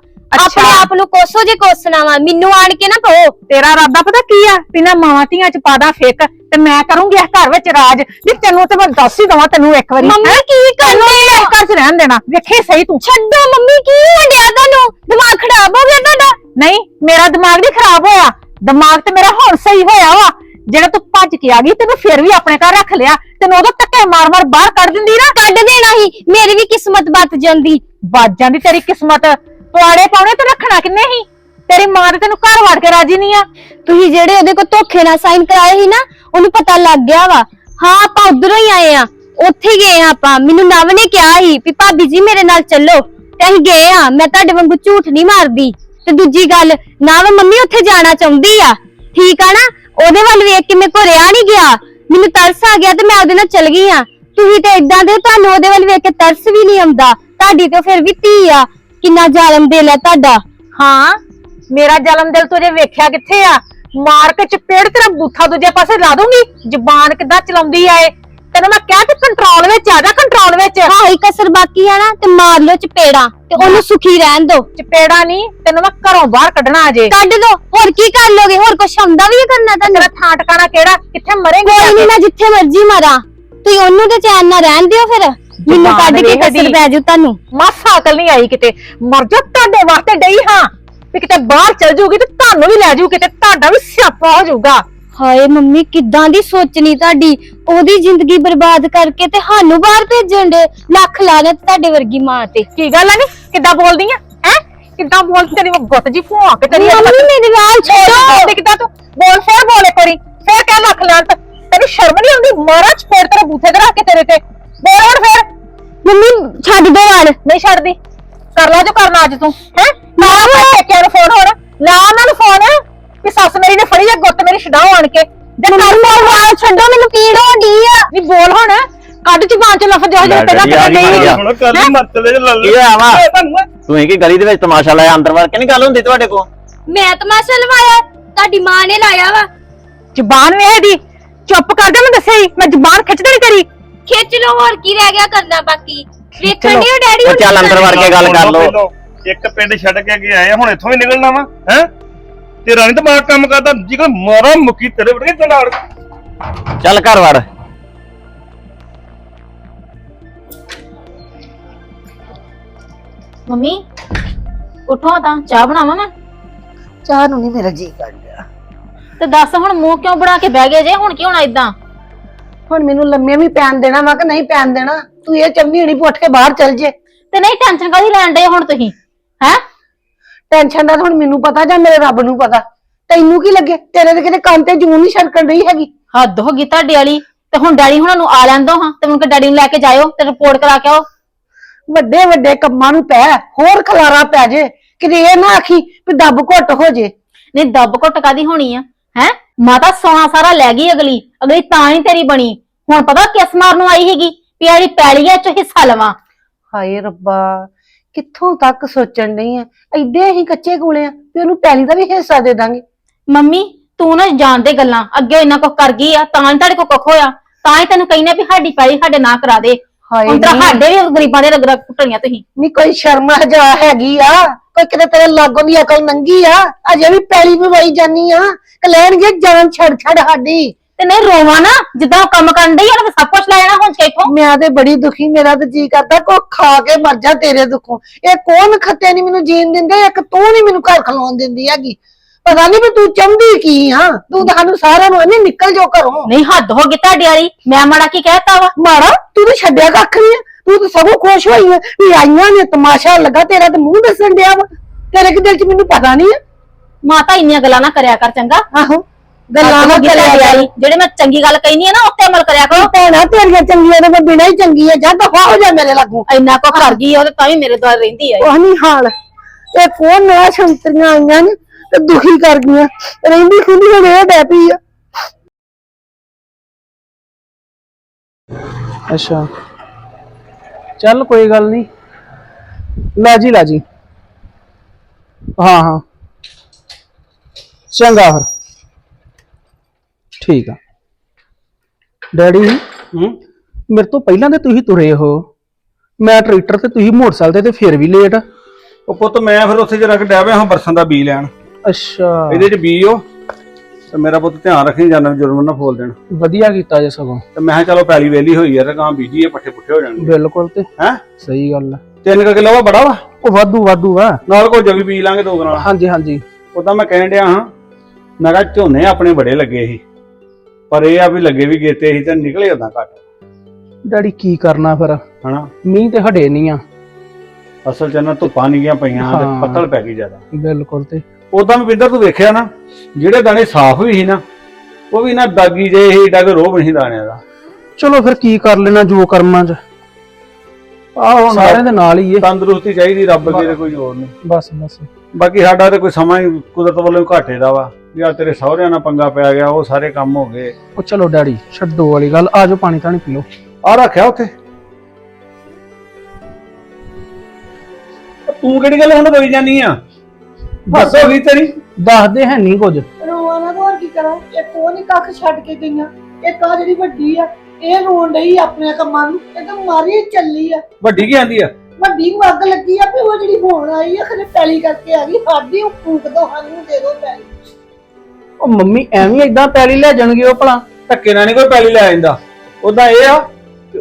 ਆਪਣੇ ਆਪ ਨੂੰ ਕੋਸੋ ਜੇ ਕੋਸਣਾ ਵਾ ਮੈਨੂੰ ਆਣ ਕੇ ਨਾ ਕਹੋ। ਤੇਰਾ ਇਰਾਦਾ ਪਤਾ ਕੀ ਆ? ਵੀ ਨਾ ਮਾਵਾਂ ਧੀਆਂ ਚ ਪਾਦਾ ਫੇਕ ਤੇ ਮੈਂ ਕਰੂੰਗੀ ਇਸ ਘਰ ਵਿੱਚ ਰਾਜ। ਵੀ ਤੈਨੂੰ ਤੇ ਮੈਂ ਦੱਸ ਹੀ ਦਵਾਂ ਤੈਨੂੰ ਇੱਕ ਵਾਰੀ ਮੰਮੀ ਹੈਂ? ਕੀ ਕਰਨੇ ਨਹੀਂ ਇਸ ਘਰ ਚ ਰਹਿਣ ਦੇਣਾ। ਵੇਖੇ ਸਹੀ ਤੂੰ। ਛੱਡੋ ਮੰਮੀ ਕੀ ਹੁੰਦਿਆ ਤੁਹਾਨੂੰ ਦਿਮਾਗ ਖਰਾਬ ਹੋ ਗਿਆ ਤੁਹਾਡਾ। ਨਹੀਂ ਮੇਰਾ ਦਿਮਾਗ ਨਹੀਂ ਖਰਾਬ ਹੋਇਆ। ਦਿਮਾਗ ਤੇ ਮੇਰਾ ਹੁਣ ਸਹੀ ਹੋਇਆ ਵਾ। ਜਿਹੜਾ ਤੂੰ ਭੱਜ ਕੇ ਆ ਗਈ ਤੈਨੂੰ ਫਿਰ ਵੀ ਆਪਣੇ ਘਰ ਰੱਖ ਲਿਆ। ਤੈਨੂੰ ਉਦੋਂ ਧੱਕੇ ਮਾਰ-ਮਾਰ ਬਾਹਰ ਕੱਢ ਦਿੰਦੀ ਨਾ। ਕੱਢ ਦੇਣਾ ਹੀ ਮੇਰੀ ਵੀ ਕਿਸਮਤ ਬਚ ਜਾਂਦੀ। ਵੱਜ ਜਾਂਦੀ ਤੇਰੀ ਕਿਸਮਤ। ਪੁਆੜੇ ਪਾਉਣੇ ਤੇ ਰੱਖਣਾ ਕਿੰਨੇ ਸੀ? ਤੇਰੀ ਮਾਂ ਤੇ ਤੈਨੂੰ ਘਰ ਵੜ ਕੇ ਰਾਜੀ ਨਹੀਂ ਆ। ਤੁਸੀਂ ਜਿਹੜੇ ਉਹਦੇ ਕੋਲ ਧੋਖੇ ਨਾਲ ਸਾਈਨ ਕਰਾਏ ਸੀ ਨਾ ਉਹਨੂੰ ਪਤਾ ਲੱਗ ਗਿਆ ਵਾ। ਹਾਂ ਆਪਾਂ ਉਧਰੋਂ ਹੀ ਆਏ ਆ। ਉੱਥੇ ਹੀ ਗਏ ਆ ਆਪਾਂ। ਮੈਨੂੰ ਨਵ ਨੇ ਕਿਹਾ ਸੀ ਵੀ ਭਾਬੀ ਜੀ ਮੇਰੇ ਨਾਲ ਚੱਲੋ। ਤੇ ਅਸੀਂ ਗਏ ਆ। ਮੈਂ ਤੁਹਾਡੇ ਵਾਂਗੂ ਝੂਠ ਨਹੀਂ ਮਾਰਦੀ। ਤੇ ਦੂਜੀ ਗੱਲ ਨਵ ਮੰਮੀ ਉੱਥੇ ਜਾਣਾ ਚਾਹੁੰਦੀ ਆ। ਠੀਕ ਆ ਨਾ? ਉਹਦੇ ਵੱਲ ਵੇਖ ਕੇ ਮੇਰੇ ਕੋ ਰਿਆ ਨਹੀਂ ਗਿਆ। ਮੈਨੂੰ ਤਰਸ ਆ ਗਿਆ ਤੇ ਮੈਂ ਉਹਦੇ ਨਾਲ ਚੱਲ ਗਈ ਆ। ਤੁਸੀਂ ਤੇ ਇਦਾਂ ਦੇ, ਤੁਹਾਨੂੰ ਉਹਦੇ ਵੱਲ ਵੇਖ ਕੇ ਤਰਸ ਵੀ ਨਹੀਂ ਆਉਂਦਾ। ਤੁਹਾਡੀ ਤੇ ਫਿਰ ਵੀ ਧੀ ਆ। ਕਿੰਨਾ ਜ਼ਾਲਮ ਦਿਲ ਆ ਤੁਹਾਡਾ। ਹਾਂ, ਮੇਰਾ ਜਨਮ ਦਿਲ ਤੂੰ ਵੇਖਿਆ ਕਿੱਥੇ ਆ? ਮਾਰ ਕੇ ਚਪੇੜ ਤੇਰਾ ਬੂਥਾ ਦੂਜੇ ਪਾਸੇ ਲਾ ਦੂੰਗੀ ਜ਼ਬਾਨ ਕਿੱਦਾਂ ਚਲਾਉਂਦੀ ਆ ਇਹ? ਤੈਨੂੰ ਮੈਂ ਕਿਹਾ ਕਿ ਕੰਟਰੋਲ ਵਿੱਚ ਆ ਜਾ ਕੰਟਰੋਲ ਵਿੱਚ। ਹਾਂ ਹੀ ਕਸਰ ਬਾਕੀ ਆ ਨਾ ਤੇ ਮਾਰ ਲਓ ਚਪੇੜਾ ਤੇ ਉਹਨੂੰ ਸੁਖੀ ਰਹਿਣ ਦਿਓ ਚਪੇੜਾ ਨਹੀਂ ਤੈਨੂੰ ਮੈਂ ਘਰੋਂ ਬਾਹਰ ਕੱਢਣਾ ਅਜੇ। ਕੱਢ ਦੋ ਹੋਰ ਕੀ ਕਰ ਲੋਗੇ? ਹੋਰ ਕੁਛ ਆਉਂਦਾ ਵੀ ਹੈ ਕਰਨਾ ਤੁਹਾਨੂੰ? ਤੇਰਾ ਥਾਂ ਟਿਕਾਣਾ ਕਿਹੜਾ? ਕਿੱਥੇ ਮਰੇਂਗੀ ਕੋਈ ਨਹੀਂ ਮੈਂ ਜਿੱਥੇ ਮਰਜ਼ੀ ਮਰਾਂ। ਤੁਸੀਂ ਉਹਨੂੰ ਤੇ ਚੈਨ ਨਾਲ ਰਹਿਣ ਦਿਓ ਫਿਰ। ਮੈਨੂੰ ਕੱਢ ਕੇ ਕਸਰ। ਪੈ ਜੂ ਤੁਹਾਨੂੰ। ਮਾਸਾ ਅਕਲ ਨਹੀਂ ਆਈ ਕਿਤੇ। ਮਰ ਜਾ ਤੁਹਾਡੇ ਵਾਸਤੇ ਡਈ ਹਾਂ। ਵੀ ਕਿਤੇ ਬਾਹਰ ਚਲ ਜੂਗੀ ਤੇ ਤੁਹਾਨੂੰ ਵੀ ਲੈ ਜੂ ਕਿਤੇ ਤੁਹਾਡਾ ਵੀ ਸਿਆਪਾ ਹੋ ਜਾਊਗਾ। ਹਾਏ ਮੰਮੀ ਕਿੱਦਾਂ ਦੀ ਸੋਚਣੀ ਤੁਹਾਡੀ? ਉਹਦੀ ਜ਼ਿੰਦਗੀ ਬਰਬਾਦ ਕਰਕੇ ਤੇ ਸਾਨੂੰ ਬਾਹਰ ਭੇਜਣ ਦੇ ਲੱਖ ਲਾਨਤ ਤੁਹਾਡੇ ਵਰਗੀ ਮਾਂ ਤੇ। ਕੀ ਗੱਲ ਆ ਨੀ? ਕਿੱਦਾਂ ਬੋਲਦੀ ਆ? ਹੈ? ਕਿੱਦਾਂ ਬੋਲਦੀ ਤੇਰੀ ਗੁੱਤ ਜੀ ਭੂਆ ਕੇ ਤੇਰੀ ਮੰਮੀ ਮੇਰੀ ਗੱਲ ਛੱਡੋ। ਕਿੱਦਾਂ ਤੂੰ? ਬੋਲ ਫੇਰ ਬੋਲੇ ਕਰੀ ਫੇਰ ਕਹਿ ਲੱਖ ਲਾਣ ਤੇ ਤੈਨੂੰ ਸ਼ਰਮ ਨਹੀਂ ਆਉਂਦੀ? ਮਾਰਾ ਚਪੇੜ ਤੇਰੇ ਬੂਥੇ ਤੇ ਰੱਖ ਕੇ ਤੇਰੇ ਤੇ। ਬੋਲ ਹੁਣ ਫੇਰ। ਮੰਮੀ ਛੱਡ ਦੋ ਵਾਲ ਨਹੀਂ ਛੱਡਦੀ। ਕਰ ਲਾ ਜੋ ਕਰਨਾ ਅੱਜ ਤੂੰ। ਹੈ? ਨਾ ਮੈਂ ਪੇਕਿਆਂ ਨੂੰ ਫੋਨ ਹੁਣ। ਲਾ ਉਹਨਾਂ ਨੂੰ ਫੋਨ ਵੀ ਸੱਸ ਮੇਰੀ ਨੇ ਫੜੀ ਆ ਗੁੱਤ ਮੇਰੀ ਛਡਾਓ ਆਣ ਕੇ। ਜੇ ਕਰ ਮੇਰੇ ਵਾਲ ਛੱਡੋ ਮੈਨੂੰ ਪੀੜ ਹੋਣੀ ਆ। ਨਹੀਂ ਬੋਲ ਹੁਣ ਕੱਢ ਜ਼ੁਬਾਨ ਚ ਲਫ਼ਜ਼ ਜੋ ਜੋ ਪਹਿਲਾਂ ਕਦੇ ਨਹੀਂ ਹੁਣ ਕੱਲ ਹੀ? ਮੱਤ ਲੈ ਲੱਲ ਕੀ ਹੋਇਆ ਵਾ? ਤੂੰ ਹੀ ਕੀ ਗਲੀ ਦੇ ਵਿੱਚ ਤਮਾਸ਼ਾ ਲਾਇਆ ਅੰਦਰ ਵੜ ਕੇ ਨਹੀਂ ਗੱਲ ਹੁੰਦੀ ਤੁਹਾਡੇ ਕੋਲ? ਮੈਂ ਤਮਾਸ਼ਾ ਲਵਾਇਆ ਤੁਹਾਡੀ ਮਾਂ ਨੇ ਲਾਇਆ ਵਾ। ਜ਼ੁਬਾਨ ਵੇਖ ਦੀ ਚੁੱਪ ਕਰ ਜਾ ਮੈਂ ਦੱਸਿਆ ਹੀ ਮੈਂ ਜ਼ੁਬਾਨ ਖਿੱਚਦੇ ਨਹੀਂ ਤੇਰੀ। ਖਿੱਚ ਲੋ ਹੋਰ ਕੀ ਰਹਿ ਗਿਆ ਕਰਨਾ ਬਾਕੀ। ਵੇਖਣ। ਨਹੀਂ ਡੈਡੀ ਉਹ ਚੱਲ ਅੰਦਰ ਵੜ ਕੇ ਗੱਲ ਕਰ ਲੋ ਪਹਿਲੋਂ। ਇੱਕ ਪਿੰਡ ਛੱਡ ਕੇ ਅੱਗੇ ਆਏ ਹੁਣ ਇੱਥੋਂ ਹੀ ਨਿਕਲਣਾ ਵਾ ਹੈ? ਤੇਰਾ ਨਹੀਂ ਦਿਮਾਗ ਕੰਮ ਕਰਦਾ ਜਿਕਰ ਮਾਰਾ ਮੁੱਕੀ ਤੇਰੇ ਵਰਗੇ ਜਨਾੜ ਚੱਲ ਘਰ ਵੜ। ਮੰਮੀ ਉਠੋ ਤਾਂ ਚਾਹ ਬਣਾਵਾਂ ਮੈਂ? ਚਾਹ ਨੂੰ ਨਹੀਂ ਮੇਰਾ ਜੀ ਕਰ ਰਿਹਾ ਤੇ ਦੱਸ ਹੁਣ ਮੂੰਹ ਕਿਉਂ ਬਣਾ ਕੇ ਬਹਿ ਗਏ ਜੇ ਹੁਣ ਕੀ ਹੋਣਾ ਇਦਾਂ ਹੁਣ ਮੈਨੂੰ ਲੰਮੇ ਵੀ ਪੈਣ ਦੇਣਾ ਵਾ ਕਿ ਨਹੀਂ ਪੈਣ ਦੇਣਾ? ਤੂੰ ਇਹ ਚੰਮੀ ਹਣੀ ਪੁੱਟ ਕੇ ਬਾਹਰ ਚੱਲ ਜੇ। ਤੇ ਨਹੀਂ ਟੈਨਸ਼ਨ ਕਾਦੀ ਲੈਣ ਡੇ ਹੁਣ ਤੁਸੀਂ? ਹੈ? ਟੈਨਸ਼ਨ ਦਾ ਤਾਂ ਹੁਣ ਮੈਨੂੰ ਪਤਾ ਜਾਂ ਮੇਰੇ ਰੱਬ ਨੂੰ ਪਤਾ। ਤੈਨੂੰ ਕੀ ਲੱਗੇ? ਤੇਰੇ ਤੇ ਕਿਤੇ ਕੰਨ ਤੇ ਜੂਨ ਨਹੀਂ ਛੜਕਣ ਰਹੀ ਹੈਗੀ। ਹੱਦ ਹੋ ਗਈ ਤੁਹਾਡੇ ਵਾਲੀ। ਤੇ ਹੁਣ ਡੈਡੀ ਹੁਣਾਂ ਨੂੰ ਆ ਲੈਣ ਦੋ ਹਾਂ। ਤੇ ਮੈਨੂੰ ਡੈਡੀ ਨੂੰ ਲੈ ਕੇ ਜਾਇਓ ਤੇ ਰਿਪੋਰਟ ਕਰਾ ਕੇ ਆਓ। ਵੱਡੇ ਵੱਡੇ ਕੰਮਾਂ ਨੂੰ ਪੈ ਹੋਰ ਖਲਾਰਾ ਪੈ ਜੇ। ਕਿਤੇ ਇਹ ਨਾ ਆਖੀ ਵੀ ਦੱਬ ਘੁੱਟ ਹੋ ਜੇ। ਨਹੀਂ ਦੱਬ ਘੁੱਟ ਕਾਦੀ ਹੋਣੀ ਆ? ਹੈ? ਮਾਤਾ ਸੋਨਾ ਸਾਰਾ ਲੈ ਗਈ ਅਗਲੀ। ਅਗਲੀ ਤਾਂ ਹੀ ਤੇਰੀ ਬਣੀ। ਹੁਣ ਪਤਾ ਕਿਸ ਮਾਰ ਨੂੰ ਆਈ ਹੈਗੀ ਵੀ ਆੜੀ ਪੈਲੀ ਐ ਚ ਹਿੱਸਾ ਲਵਾਂ। ਹਾਏ ਰੱਬਾ। ਕਿੱਥੋਂ ਤੱਕ ਸੋਚਣ ਨਹੀਂ ਆ? ਐਡੇ ਹੀ ਕੱਚੇ ਕੋਲੇ ਆ ਵੀ ਉਹਨੂੰ ਪੈਲੀ ਦਾ ਵੀ ਹਿੱਸਾ ਦੇ ਦਾਂਗੇ। ਮੰਮੀ ਤੂੰ ਨਾ ਜਾਣਦੇ ਗੱਲਾਂ। ਅੱਗੇ ਇੰਨਾ ਕੁਝ ਕਰ ਗਈ ਆ ਤਾਂ ਹੀ ਤੁਹਾਡੇ ਕੋਲ ਕੁੱਖ ਹੋਇਆ। ਤਾਂ ਹੀ ਤੈਨੂੰ ਕਹਿੰਨੇ ਵੀ ਸਾਡੀ ਪੈਲੀ ਸਾਡੇ ਨਾਂ ਕਰਾ ਦੇ। ਹਾਏ ਹੁਣ ਤਾਂ ਨੀ। ਸਾਡੇ ਵੀ ਗਰੀਬਾਂ ਦੇ ਰਗ ਰਗ ਪੁੱਟਣੀਆਂ ਤੁਸੀਂ। ਨੀ ਕੋਈ ਸ਼ਰਮ ਹਜਾ ਹੈਗੀ ਆ। ਕੋਈ ਕਿਤੇ ਤੇਰੇ ਲਾਗੋਂ ਦੀ ਅਕਲ ਨੰਗੀ ਆ। ਅਜੇ ਵੀ ਪੈਲੀ ਪਵਾਈ ਜਾਨੀ ਆ। ਕਿ ਲੈਣਗੇ ਜਾਨ ਛੱਡ ਛੱਡ ਸਾਡੀ। ਤੇ ਨਹੀਂ ਰੋਵਾਂ ਨਾ ਜਿੱਦਾਂ ਉਹ ਕੰਮ ਕਰਨ ਡਈ ਆ ਨਾ ਸਭ ਕੁਝ ਲੈ ਜਾਣਾ ਹੁਣ ਛੇਥੋਂ ਮੈਂ ਤੇ ਬੜੀ ਦੁਖੀ ਮੇਰਾ ਤੇ ਜੀ ਕਰਦਾ ਕੋ ਖਾ ਕੇ ਮਰ ਜਾ ਤੇਰੇ ਦੁੱਖੋਂ। ਇਹ ਕੌਣ ਖੱਤੇ ਨਹੀਂ ਮੈਨੂੰ ਜੀਣ ਦਿੰਦੇ ਇੱਕ ਤੂੰ ਨਹੀਂ ਮੈਨੂੰ ਘਰ ਖਲੋਣ ਦਿੰਦੀ ਹੈਗੀ। ਪਤਾ ਨਹੀਂ ਵੀ ਤੂੰ ਚਾਹੁੰਦੀ ਕੀ ਆ ਤੂੰ ਤਾਂ ਸਾਨੂੰ ਸਾਰਿਆਂ ਨੂੰ ਨਹੀਂ ਨਿਕਲ ਜੋ ਘਰੋਂ। ਨਹੀਂ ਹੱਦ ਹੋ ਗਈ ਤੁਹਾਡੀ ਵਾਲੀ ਮੈਂ ਮਾੜਾ ਕੀ ਕਹਿਤਾ ਵਾ? ਮਾੜਾ ਤੂੰ ਤਾਂ ਛੱਡਿਆ ਕੱਖ ਨਹੀਂ ਆ। ਤੂੰ ਤਾਂ ਸਭੋਂ ਖੁਸ਼ ਹੋਈ ਆ ਵੀ ਆਈਆਂ ਨੇ ਤਮਾਸ਼ਾ ਲੱਗਾ ਤੇਰਾ ਤੇ ਮੂੰਹ ਦੱਸਣ ਡਿਆ ਵਾ। ਤੇਰੇ ਕਿ ਦਿਲ ਚ ਮੈਨੂੰ ਪਤਾ ਨਹੀਂ ਆ। ਮਾਤਾ ਇੰਨੀਆਂ ਗੱਲਾਂ ਨਾ ਕਰਿਆ ਕਰ ਚੰਗਾ। ਆਹੋ। ਗੱਲਾਂ ਨਾ ਗਈ ਕਰਿਆ ਵਾਲੀ। ਜਿਹੜੇ ਮੈਂ ਚੰਗੀ ਗੱਲ ਕਹਿਨੀ ਆ ਨਾ ਉੱਤੇ ਅਮਲ ਕਰਿਆ ਕਰੋ। ਭੈਣਾ ਤੇਰੀਆਂ ਚੰਗੀਆਂ ਨੇ ਮੈਂ ਬਿਨਾਂ ਹੀ ਚੰਗੀ ਆ। ਜਾਂ ਦਫਾ ਹੋ ਜਾ ਮੇਰੇ ਲਾਗੋਂ। ਇੰਨਾ ਕੋ ਕਰ ਗਈ ਆ ਉਹ ਤੇ ਤਾਂ ਵੀ ਮੇਰੇ ਦੁਆਰ ਰਹਿੰਦੀ ਆ। ਉਹ ਨਹੀਂ ਹਾਲ। ਇਹ ਕੋਣ ਨਵਾਂ ਸ਼ੰਤਰੀਆਂ ਆਈਆਂ ਨੇ ਤੇ ਦੁਖੀ ਕਰ ਗਈਆਂ। ਰਹਿੰਦੀ ਖੁੰਦੀ ਹੋ ਗਿਆ ਡੈ ਪਈ ਆ। ਅੱਛਾ। ਚੱਲ ਕੋਈ ਗੱਲ ਨਹੀਂ ਲੈ ਜੀ ਲੈ ਜੀ। ਹਾਂ ਹਾਂ। ਚੰਗਾ ਫਿਰ। ਠੀਕ ਆ। ਡੈਡੀ ਹੂੰ? ਮੇਰੇ ਤੋਂ ਪਹਿਲਾਂ ਤੇ ਤੁਸੀਂ ਤੁਰੇ ਹੋ। ਮੈਂ ਟਰੈਕਟਰ ਤੇ ਤੁਸੀਂ ਮੋਟਰਸਾਈਕਲ ਤੇ ਤੇ ਫਿਰ ਵੀ ਲੇਟ ਉਹ ਪੁੱਤ ਮੈਂ ਫਿਰ ਉੱਥੇ ਜਰਾ ਕਿ ਡਿਆ ਪਿਆ ਹਾਂ ਬਰਸਾਂ ਦਾ ਬੀ ਲੈਣ। ਅੱਛਾ। ਇਹਦੇ ਚ ਬੀ ਉਹ ਤੇ ਮੇਰਾ ਪੁੱਤ ਧਿਆਨ ਰੱਖੀ ਜਾਂਦਾ ਜੁਰਮ ਨਾ ਫੋਲ ਦੇਣ। ਵਧੀਆ ਕੀਤਾ ਜੇ ਸਗੋਂ। ਤੇ ਮੈਂ ਕਿਹਾ ਚਲੋ ਪੈਲੀ ਵੇਲੀ ਹੋਈ ਆ ਤੇ ਗਾਂ ਬੀਜੀ ਆ ਪੱਠੇ ਪੁੱਠੇ ਹੋ ਜਾਣਗੇ। ਬਿਲਕੁਲ ਤੇ। ਹੈ? ਸਹੀ ਗੱਲ ਆ। ਤਿੰਨ ਕੁ ਕਿਲੋ ਵਾ ਬੜਾ ਵਾ? ਉਹ ਵਾਧੂ ਵਾਧੂ ਆ। ਨਾਲ ਕੋਈ ਜਵੀ ਬੀਜ ਲਾਂਗੇ ਦੋ ਕਨਾਲ ਹਾਂਜੀ ਹਾਂਜੀ। ਉਦਾਂ ਮੈਂ ਕਹਿਣ ਡਿਆ ਹਾਂ ਮੈਂ ਕਿਹਾ ਝੋਨੇ ਆਪਣੇ ਬੜੇ ਲੱਗੇ ਸੀ। ਪਰ ਇਹ ਆ ਵੀ ਲੱਗੇ ਵੀ ਗੇਤੇ ਸੀ ਤੇ ਨਿਕਲੇ ਉਦਾਂ ਘੱਟ। ਡੈਡੀ ਕੀ ਕਰਨਾ ਫਿਰ? ਹਨਾ? ਮੀਂਹ ਤੇ ਹਟੇ ਨਹੀਂ ਆ। ਅਸਲ ਚ ਨਾ ਧੁੱਪਾਂ ਨਹੀਂ ਗਿਆ ਪਈਆਂ ਤੇ ਹਾਂ। ਪੱਤਲ ਪੈ ਗਈ ਜ਼ਿਆਦਾ। ਬਿਲਕੁਲ ਤੇ। ਉਦਾਂ ਵੀ ਵਿੰਦਰ ਤੂੰ ਵੇਖਿਆ ਨਾ ਜਿਹੜੇ ਦਾਣੇ ਸਾਫ਼ ਵੀ ਸੀ ਨਾ ਉਹ ਵੀ ਨਾ ਦਾਗੀ ਜੇ ਹੀ ਡੱਗ ਰੋਹ ਨਹੀਂ ਦਾਣਿਆਂ ਦਾ। ਚਲੋ ਫਿਰ ਕੀ ਕਰ ਲੈਣਾ ਜੋ ਕਰਮਾਂ ਚ। ਆਹ ਹੁਣ ਸਾਰਿਆਂ ਦੇ ਨਾਲ ਹੀ ਏ। ਤੰਦਰੁਸਤੀ ਚਾਹੀਦੀ ਰੱਬ ਅੱਗੇ ਤੇ ਕੋਈ ਹੋਰ ਨਹੀਂ। ਬਸ ਬਸ। ਬਾਕੀ ਸਾਡਾ ਤੇ ਕੋਈ ਸਮਾਂ ਹੀ ਕੁਦਰਤ ਵੱਲੋਂ ਹੀ ਘਾਟੇ ਦਾ ਵਾ। ਯਾ ਤੇਰੇ ਸਹੁਰਿਆਂ ਨਾਲ ਪੰਗਾ ਪੈ ਗਿਆ ਉਹ ਸਾਰੇ ਕੰਮ ਹੋ ਗਏ। ਉਹ ਚਲੋ ਡੈਡੀ ਛੱਡੋ ਵਾਲੀ ਗੱਲ ਆਜੋ ਪਾਣੀ ਤਾਣੀ ਪੀ ਲਓ। ਆ ਰੱਖਿਆ ਉੱਥੇ। ਤੂੰ ਕਿਹੜੀ ਗੱਲ ਹੁਣ ਰੋਈ ਜਾਨੀ ਆ? ਬਸ ਹੋ ਗਈ ਤੇਰੀ। ਦੱਸਦੇ ਹੈ ਨਹੀਂ ਕੁਝ। ਰੋਣਾ ਨਾ ਹੋਰ ਕੀ ਕਰਾਂ ਇੱਕ ਉਹ ਨੀ ਕੱਖ ਛੱਡ ਕੇ ਗਈਆਂ ਇੱਕ ਆ ਜਿਹੜੀ ਵੱਡੀ ਆ ਇਹ ਰੋਣ ਡਈ ਆਪਣੇ ਕੰਮਾਂ ਨੂੰ ਇਹ ਤਾਂ ਮਾਰੀ ਚੱਲੀ ਆ। ਵੱਡੀ ਕੀ ਆਂਦੀ ਆ? ਵੱਡੀ ਨੂੰ ਅੱਗ ਲੱਗੀ ਆ ਵੀ ਉਹ ਜਿਹੜੀ ਹੋਣ ਆਈ ਆ ਖਰੇ ਪੈਲੀ ਕਰਕੇ ਆ ਗਈ ਸਾਡੀ ਉਹ ਫੂਕ ਦੋ ਸਾਨੂੰ ਦੇ ਦੋ ਪੈਲੀ। ਉਹ ਮੰਮੀ ਐਵੇਂ ਇਦਾਂ ਪੈਲੀ ਲੈ ਜਾਣਗੇ ਉਹ ਭਲਾ। ਧੱਕੇ ਨਾਲ ਨਹੀਂ ਕੋਈ ਪੈਲੀ ਲੈ ਜਾਂਦਾ। ਉਦਾਂ ਇਹ ਆ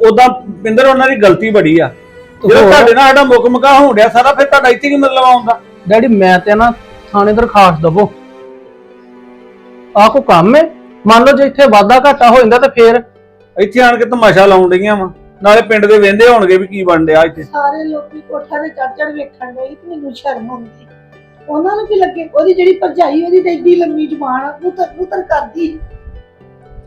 ਉਦਾਂ ਪਿੰਦਰ ਉਹਨਾਂ ਦੀ ਗਲਤੀ ਬੜੀ ਆ। ਹੋਰ? ਤੁਹਾਡੇ ਨਾਲ ਸਾਡਾ ਮੁੱਕ ਮਕਾ ਹੋਣ ਡਿਆ ਸਾਰਾ ਫਿਰ ਤੁਹਾਡਾ ਇੱਥੇ ਕੀ ਮਤਲਬ ਆਉਂਦਾ ਡੈਡੀ ਮੈਂ ਤੇ ਨਾ ਥਾਣੇ ਦਰਖਾਸਤ ਦਵੋ। ਆਹ ਕੋ ਕੰਮ ਹੈ ਮੰਨ ਲਓ ਜੇ ਇੱਥੇ ਵਾਧਾ ਘਾਟਾ ਹੋ ਜਾਂਦਾ ਤਾਂ ਫੇਰ ਇੱਥੇ ਆਣ ਕੇ ਤਮਾਸ਼ਾ ਲਾਉਣ ਡਈਆਂ ਵਾ। ਨਾਲੇ ਪਿੰਡ ਦੇ ਵਹਿੰਦੇ ਹੋਣਗੇ ਵੀ ਕੀ ਬਣ ਡਿਆ ਇੱਥੇ। ਸਾਰੇ ਲੋਕੀ ਕੋਠਾ ਦੇ ਚੜ ਚੜ ਵੇਖਣ ਗਏ ਤੇ ਮੈਨੂੰ ਸ਼ਰਮ ਆਉਂਦੀ। ਉਹਨਾਂ ਨੂੰ ਕੀ ਲੱਗੇ? ਉਹਦੀ ਜਿਹੜੀ ਭਰਜਾਈ ਉਹਦੀ ਤੇ ਏਡੀ ਲੰਮੀ ਜ਼ੁਬਾਨ ਆ ਉਤਰ ਉਤਰ ਕਰਦੀ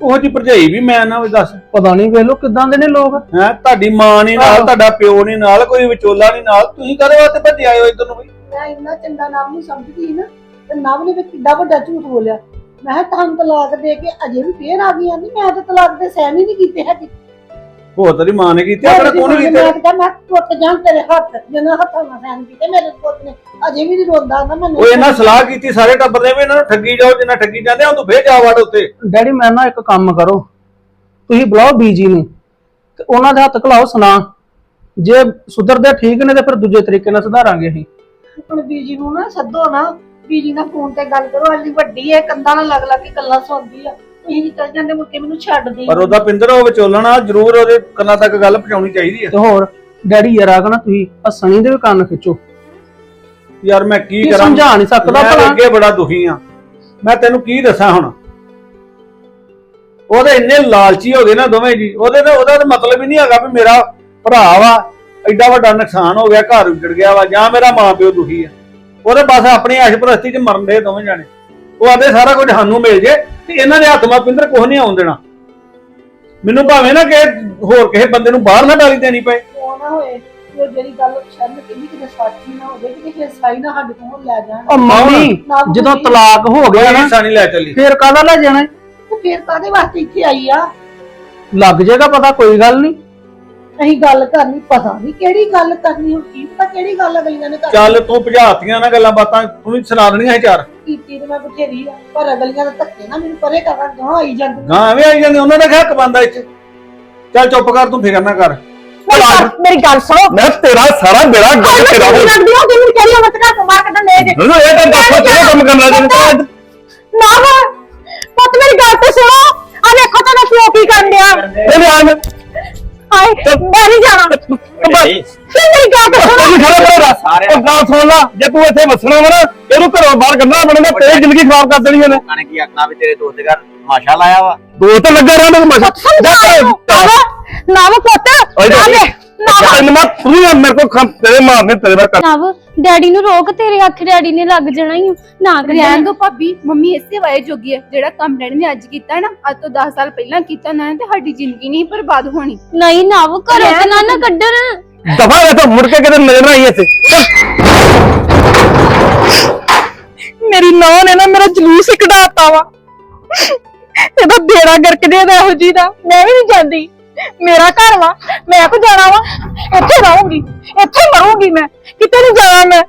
ਉਹ ਜੀ ਭਰਜਾਈ ਵੀ ਮੈਂ ਨਾ ਵੀ ਦੱਸ। ਪਤਾ ਨਹੀਂ ਵੇਖ ਲੋ ਕਿਦਾਂ ਦੇ ਨੇ ਲੋਕ। ਹੈ ਤੁਹਾਡੀ ਮਾਂ ਨਹੀਂ ਨਾਲ ਆਹੋ। ਤੁਹਾਡਾ ਪਿਓ ਨਹੀਂ ਨਾਲ ਕੋਈ ਵਿਚੋਲਾ ਨਹੀਂ ਨਾਲ। ਤੁਸੀਂ ਕਦੇ ਵਾਸਤੇ ਭੱਜੇ ਆਏ ਹੋ ਇੱਧਰ ਨੂੰ ਬਈ? ਮੈਂ ਇੰਨਾ ਚੰਗਾ ਨਾਮ ਨੂੰ ਸਮਝਦੀ ਸੀ ਨਾ ਤੇ ਨਵ ਨੇ ਵੀ ਕਿੱਡਾ ਵੱਡਾ ਝੂਠ ਬੋਲਿਆ। ਮੈਂ ਕਿਹਾ ਤੁਹਾਨੂੰ ਤਲਾਕ ਦੇ ਕੇ ਅਜੇ ਵੀ ਫੇਰ ਆ ਗਈ ਆਂਦੀ ਮੈਂ ਤਾਂ ਤਲਾਕ ਦੇ ਸਹਿਣ ਹੀ ਨਹੀਂ ਕੀਤੇ ਹੈਗੇ। ਹੋਰ ਤੇਰੀ ਮਾਂ ਨੇ ਕੀਤੀ ਆਪਣਾ ਕੋਣ ਮੈਂ ਕੀਤਾ ਕਿਹਾ ਮੈਂ ਟੁੱਟ ਜਾਣ ਤੇਰੇ ਹੱਥ ਜਿੰਨਾ ਹੱਥਾਂ ਨਾਲ ਸਹਿਣ ਕੀਤੇ ਮੇਰੇ ਪੁੱਤ ਨੇ ਅਜੇ ਵੀ ਨਹੀਂ ਰੋਂਦਾ ਨਾ ਮੈਨੂੰ। ਉਹ ਇਹਨਾਂ ਸਲਾਹ ਕੀਤੀ ਸਾਰੇ ਟੱਬਰ ਨੇ ਵੀ ਇਹਨਾਂ ਨੂੰ ਠੱਗੀ ਜਾਓ ਜਿੰਨਾ ਠੱਗੀ ਜਾਂਦੇ ਆ ਉਹ ਤੋਂ ਫੇਰ ਜਾ ਵੜ ਉੱਤੇ। ਡੈਡੀ ਮੈਂ ਨਾ ਇੱਕ ਕੰਮ ਕਰੋ। ਤੁਸੀਂ ਬੁਲਾਓ ਬੀਜੀ ਨੂੰ ਤੇ ਉਹਨਾਂ ਦੇ ਹੱਥ ਖਲਾਓ ਸੁਣਾ ਜੇ ਸੁਧਰਦੇ ਠੀਕ ਨੇ ਤੇ ਫਿਰ ਦੂਜੇ ਤਰੀਕੇ ਨਾਲ ਸੁਧਾਰਾਂਗੇ ਅਸੀਂ। ਹੁਣ ਬੀਜੀ ਨੂੰ ਨਾ ਸੱਦੋ ਨਾ। ਬੀਜੀ ਨਾਲ ਫੋਨ ਤੇ ਗੱਲ ਕਰੋ ਹਾਲੀ ਵੱਡੀ ਹੈ ਕੰਧਾਂ ਨਾਲ ਲੱਗ ਲੱਗ ਕੇ ਗੱਲਾਂ ਸੁਣਦੀ ਆ। ਤੁਸੀਂ ਚੱਲ ਜਾਂਦੇ ਮੁੜ ਕੇ ਮੈਨੂੰ ਛੱਡਦੀ ਪਰ ਉਹਦਾ ਪਿੰਦਰ ਉਹ ਵਿਚੋਲਣਾ ਜ਼ਰੂਰ ਉਹਦੇ ਕੰਨਾਂ ਤੱਕ ਗੱਲ ਪਹੁੰਚਾਉਣੀ ਚਾਹੀਦੀ ਹੈ ਤੇ ਹੋਰ ਡੈਡੀ ਯਾਰ ਆਗਾ ਨਾ ਤੁਸੀਂ ਆ ਸਣੀ ਦੇ ਵੀ ਕੰਨ ਖਿੱਚੋ। ਯਾਰ ਮੈਂ ਕੀ ਕੀ ਕਰਾਂ? ਸਮਝਾ ਨਹੀਂ ਸਕਦਾ ਮੈਂ ਭਲਾ। ਅੱਗੇ ਬੜਾ ਦੁਖੀ ਆ। ਮੈਂ ਤੈਨੂੰ ਕੀ ਦੱਸਾਂ ਹੁਣ? ਉਹਦੇ ਇੰਨੇ ਲਾਲਚੀ ਹੋ ਗਏ ਨਾ ਦੋਵੇਂ ਜੀ। ਉਹਦੇ ਤਾਂ ਉਹਦਾ ਤਾਂ ਮਤਲਬ ਹੀ ਨਹੀਂ ਹੈਗਾ ਵੀ ਮੇਰਾ ਭਰਾ ਵਾ ਐਡਾ ਵੱਡਾ ਨੁਕਸਾਨ ਹੋ ਗਿਆ ਘਰ ਉੱਜੜ ਗਿਆ ਵਾ ਜਾਂ ਮੇਰਾ ਮਾਂ ਪਿਓ ਦੁਖੀ ਆ। ਉਹਦੇ ਬਸ ਆਪਣੀ ਐਸ਼ਪ੍ਰਸਤੀ 'ਚ ਮਰਨ ਦੇ ਦੋਵੇਂ ਜਾਣੇ। ਉਹ ਆਦੇ ਸਾਰਾ ਕੁਝ ਸਾਨੂੰ ਮਿਲ ਜੇ ਤੇ ਇਹਨਾਂ ਦੇ ਹੱਥ ਮਾ ਪਿੰਦਰ ਕੁਝ ਨਹੀਂ ਆਉਣ ਦੇਣਾ। ਮੈਨੂੰ ਭਾਵੇਂ ਨਾ ਕਿ ਹੋਰ ਕਿਸੇ ਬੰਦੇ ਨੂੰ ਬਾਹਰ ਨਾ ਡਾਲੀ ਦੇਣੀ ਪਏ। ਉਹ ਨਾ ਹੋਏ ਕਿ ਉਹ ਜਿਹੜੀ ਗੱਲ ਸ਼ਰਨ ਕਹਿੰਦੀ ਕਿ ਸੱਚੀ ਨਾ ਹੋਵੇ ਕਿ ਕਿਸੇ ਸਾਈ ਨਾ ਸਾਡੇ ਕੋਲ ਲੈ ਜਾਣ। ਉਹ ਮੰਮੀ ਨਾ ਜਦੋਂ ਤਲਾਕ ਹੋ ਗਿਆ ਨਾ ਹਿੱਸਾ ਨਹੀਂ ਲੈ ਚੱਲੀ। ਫੇਰ ਕਾਹਦਾ ਲੈ ਜਾਣਾ? ਹੈ? ਤੇ ਫਿਰ ਕਾਦੇ ਵਾਸਤੇ ਇੱਥੇ ਆਈ ਆ? ਲੱਗ ਜਾਏਗਾ ਪਤਾ ਕੋਈ ਗੱਲ ਨਹੀਂ। ਅਸੀਂ ਗੱਲ ਕਰਨੀ ਪਤਾ ਨਹੀਂ ਕਿਹੜੀ ਗੱਲ ਕਰਨੀ ਹੁਣ ਕੀ ਪਤਾ ਕਿਹੜੀ ਗੱਲ ਅਗਲੀਆਂ ਨੇ ਕਰਨੀ। ਚੱਲ ਤੂੰ ਭਜਾਤੀਆਂ ਨਾ ਗੱਲਾਂ ਬਾਤਾਂ ਤੂੰ ਵੀ ਸੁਣਾ ਦੇਣੀਆਂ ਸੀ ਚਾਰ। ਕੀਤੀ ਤੇ ਮੈਂ ਬਥੇਰੀ ਆ ਪਰ ਅਗਲੀਆਂ ਦਾ ਧੱਕੇ ਨਾ ਮੈਨੂੰ ਪਰੇ ਕਰਨ ਗਾਂ ਆਈ ਜਾਂਦੀ ਹਾਂ ਐਵੇਂ ਆਈ ਜਾਂਦੇ ਉਹਨਾਂ ਦਾ ਹੱਕ ਬੰਦਾ ਇੱਥੇ? ਚੱਲ ਚੁੱਪ ਕਰ ਤੂੰ ਫਿਕਰ ਨਾ ਕਰ। ਮੇਰੀ ਗੱਲ ਸੁਣੋ। ਮੈਂ ਤੇਰਾ ਸਾਰਾ ਬੇੜਾ ਗੱਲ ਤੇਰਾ ਹੋ ਲੱਗਦੀ ਹੋ ਤੈਨੂੰ ਕਿਹੜੀ ਅਮਤ ਘਰ ਤੋਂ ਬਾਹਰ ਕੱਢਣ ਲੈ ਜੇ? ਨਾ ਇਹ ਤਾਂ ਦੱਸੋ ਕਿਹੜਾ ਕੰਮ ਕਰਨਾ ਤੈਨੂੰ ਨਾ ਵਾ। ਪੁੱਤ ਮੇਰੀ ਗੱਲ ਤੇ ਸੁਣੋ। ਆ ਵੇਖੋ ਤਾਂ ਪਿਓ ਕੀ ਕਰਨ ਡਿਆ। ਇਹ ਆਣ। ਹਾਏ ਮੈਂ ਨਹੀਂ ਜਾਣਾ। ਨਹੀਂ ਫਿਰ ਮੇਰੀ ਗੱਲ ਤੇ ਸੁਣੋ? ਤੈਨੂੰ ਖੜਾ ਕਰੇਗਾ ਸਾਰੇ ਉਹ ਗੱਲ ਸੁਣ ਲਾ ਜੇ ਤੂੰ ਇੱਥੇ ਵਸਣਾ ਵਾ ਨਾ ਇਹਨੂੰ ਘਰੋਂ ਬਾਹਰ ਕੱਢਣਾ ਬਣੇਗਾ ਤੇਰੀ ਜ਼ਿੰਦਗੀ ਖਰਾਬ ਕਰ ਦੇਣੀ ਇਹਨੇ ਨੇ ਕੀ ਆਖਣਾ ਵੀ ਤੇਰੇ ਦੋਸਤ ਦੇ ਘਰ ਤਮਾਸ਼ਾ ਲਾਇਆ ਵਾ। ਦੋ ਤਾਂ ਲੱਗਾ ਰਹਿਣਾ ਤੈਨੂੰ ਮਸਾ। ਸਮਝਾ ਨਾ ਵਾ ਪੁੱਤ ਨਾ ਵੇ ਨਾ ਵਾ ਤੈਨੂੰ ਮੈਂ ਤੂੰ ਮੇਰੇ ਕੋਲ ਖੰ ਤੇਰੇ ਮਾਰਨੇ ਤੇਰੇ ਬਾਰ ਕਰ ਨਵ ਡੈਡੀ ਨੂੰ ਰੋਕ ਤੇਰੇ ਹੱਥ ਡੈਡੀ ਨੇ ਲੱਗ ਜਾਣਾ ਹੀ ਨਾ ਰਹਿਣ ਦੋ ਭਾਬੀ ਮੰਮੀ ਇਸੇ ਵਾਏ ਜੋਗੀ ਹੈ ਜਿਹੜਾ ਕੰਮ ਡੈਡੀ ਨੇ ਅੱਜ ਕੀਤਾ ਨਾ ਅੱਜ ਤੋਂ 10 ਸਾਲ ਪਹਿਲਾਂ ਕੀਤਾ ਨਾ ਤੇ ਸਾਡੀ ਜ਼ਿੰਦਗੀ ਨਹੀਂ ਬਰਬਾਦ ਹੋਣੀ। ਨਹੀਂ ਨਵ ਘਰੋਂ ਤੇ ਨਾ ਨਾ ਕੱਢਣ। ਦਫਾ ਇਹ ਤਾਂ, ਮੁੜ ਕੇ ਕਿਤੇ ਨਜ਼ਰ ਨਾ ਆਈ ਇੱਥੇ। ਮੇਰੀ ਨੌਂ ਨੇ ਨਾ ਮੇਰਾ ਜਲੂਸ ਹੀ ਕਢਾਤਾ ਵਾ। ਇਹਦਾ ਬੇੜਾ ਗਰਕ ਦੇ ਦਾ ਇਹੋ ਜੀ ਦਾ। ਮੈਂ ਵੀ ਨਹੀਂ ਜਾਂਦੀ। ਮੇਰਾ ਘਰ ਵਾ, ਮੈਂ ਕੋ ਜਾਣਾ ਵਾ? ਇੱਥੇ ਰਹੂੰਗੀ, ਇੱਥੇ ਮਰੂੰਗੀ ਮੈਂ। ਕਿਤੇ ਨਹੀਂ ਜਾਣਾ ਮੈਂ।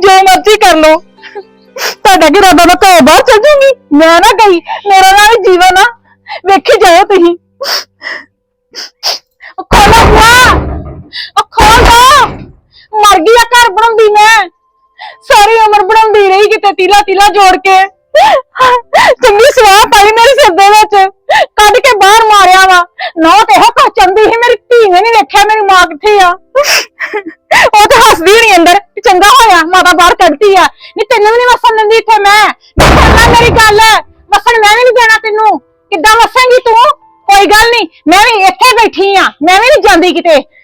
ਜੋ ਮਰਜ਼ੀ ਕਰ ਲਓ। ਤੁਹਾਡਾ ਕੀ ਇਰਾਦਾ ਮੈਂ ਘਰੋਂ ਬਾਹਰ ਚੱਲ ਜੂੰਗੀ ਮੈਂ ਨਾ ਗਈ, ਮੇਰਾ ਨਾਲ ਹੀ ਜੀਵਨ ਆ। ਵੇਖੀ ਜਾਓ ਤੁਸੀਂ। ਉਹ ਖੋਲੋ। ਬੁਆ ਉਹ ਖੋਲ ਦੋ। ਮਰ ਗਈ ਆ ਘਰ ਬਣਾਉਂਦੀ ਮੈਂ। ਸਾਰੀ ਉਮਰ ਬਣਾਉਂਦੀ ਰਹੀ ਕਿਤੇ ਤੀਲਾ ਤੀਲਾ ਜੋੜ ਕੇ। ਚੰਗੀ ਸਵਾਹ ਪਾਈ ਮੇਰੇ ਸਿਰ ਦੇ ਵਿੱਚ। ਕੱਢ ਕੇ ਬਾਹਰ ਮਾਰਿਆ ਵਾ। ਨੌ ਤੇ ਹੋ ਕਾ ਚੰਦੀ ਸੀ, ਮੇਰੀ ਧੀ ਨੇ ਨਹੀਂ ਵੇਖਿਆ ਮੇਰੀ ਮਾਂ ਕਿੱਥੇ ਆ। ਉਹ ਤੇ ਹੱਸਦੀ ਨਹੀਂ ਅੰਦਰ ਕਿ ਚੰਗਾ ਹੋਇਆ, ਮਾਤਾ ਬਾਹਰ ਕੱਢਤੀ ਆ। ਨਹੀਂ ਤੈਨੂੰ ਵੀ ਨਹੀਂ ਵਸਣ ਦਿੰਦੀ ਇੱਥੇ ਮੈਂ। ਨਹੀਂ ਮੇਰੀ ਗੱਲ। ਵਸਣ ਮੈਂ ਵੀ ਨਹੀਂ ਦੇਣਾ ਤੈਨੂੰ। ਕਿੱਦਾਂ ਵਸੇਂਗੀ ਤੂੰ? ਕੋਈ ਗੱਲ ਨਹੀਂ ਮੈਂ ਵੀ ਇੱਥੇ ਬੈਠੀ ਆ। ਮੈਂ ਵੀ ਨਹੀਂ ਜਾਂਦੀ ਕਿਤੇ।